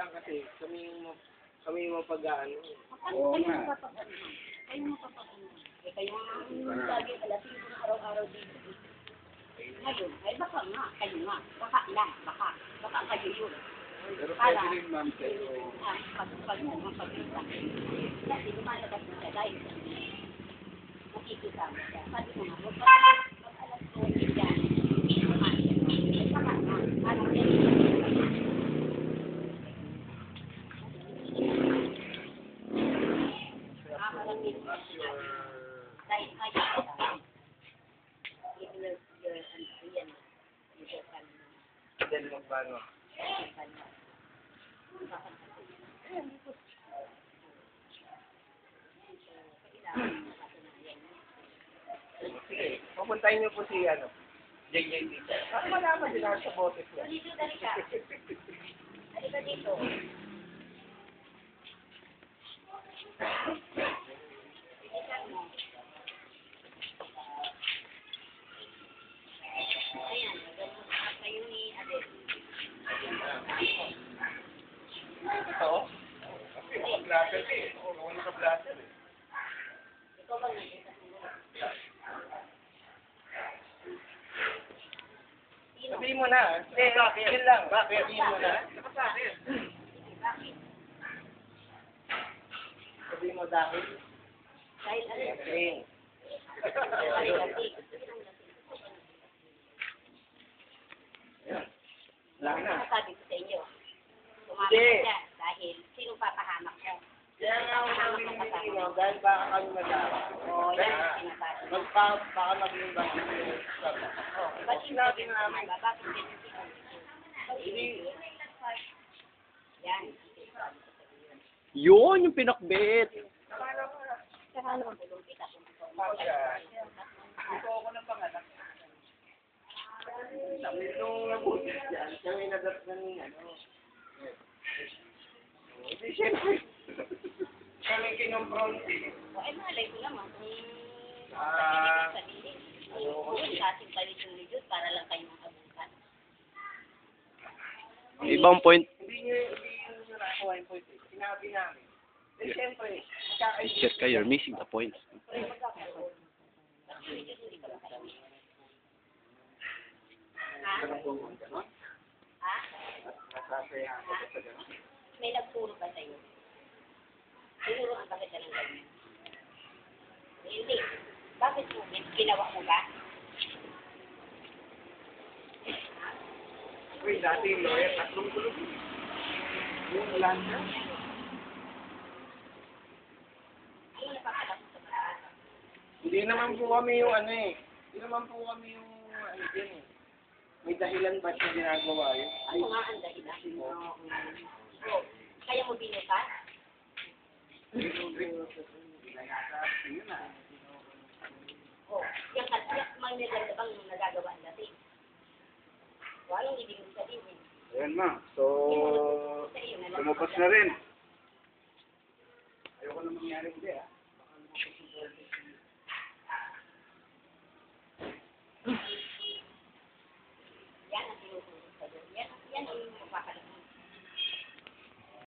lang kasi kami yung kami yung mapag-ano. Oo Kayo nga. mo. Kayo mo papag-ano. Eh, kayo nga lagi alasing ko araw-araw dito. Ngayon, ay baka nga, kayo nga. Baka lang, baka. Baka kayo yun. Pero pwede rin, ma'am, pero ah, pag, pag, mapagkita. Kasi lumalabas na siya dahil nakikita mo siya. Sabi ko nga, huwag ka mag alas ko yan. Hindi mo nga. Ay baka nga, ano yan. Nakakalamig na siya. Dahil ayaw ko lang. Yung your- your, ano, yan, your kanina. Dahil magpano. Your kanina. Bakit? Kailangan makatunayan niya. Sige, pupuntahin niyo po si ano. JJ dito. Para malaman din sa boses niya. Dito, dali ka. Halika dito. Naka-blatter ka eh. Oo, ako naka-blatter eh. Ikaw ba nandito? Sino? Sabihin mo na. Eh, yun lang. Sabihin mo na. Bakit? Sabihin mo dahil. Dahil ano? Dahil lasing. Wala na. Ano sabi ko sa inyo? Hindi. ka dyan dahil sino papahamak mo? Kaya nga ako sabi ni Nino, dahil baka kami madama. Oo, yan ang sinasabi. Magpa, baka maging bakit yung sabi. Ba't Sinabi namin. Bakit hindi. Yan. Yun, yung pinakbit. Ito. Ako ng panganak. Sabi nung nabuti yan, kami nadat na ni ano. Hindi, siyempre. Eh, malay ko naman Ah. kasing kayo yung lidot para lang kayo makabukan. Ibang point. Hindi nyo, hindi nyo nakakuha yung point. eh. Sinabi namin. Eh, siyempre. Just ka, you're missing the point. May nagturo ba sa'yo? Tinuro ang bakit ka ng ganyan? Hindi. Bakit mo? Ginawa mo ba? Uy, dati yung lawyer, tatlong tulog. Yung wala na. Ano? Hindi naman po kami yung ano eh. Hindi naman po kami yung ano din eh. May dahilan ba siya ginagawa yun? Ano nga ang dahilan? Oh, kaya mo binuka? Oh, yung katyak mang nila bang nagagawa dati? Walang ibig sabihin. ayan, ma'am. So, lumabas na rin. Ayoko na mangyari hindi, ah.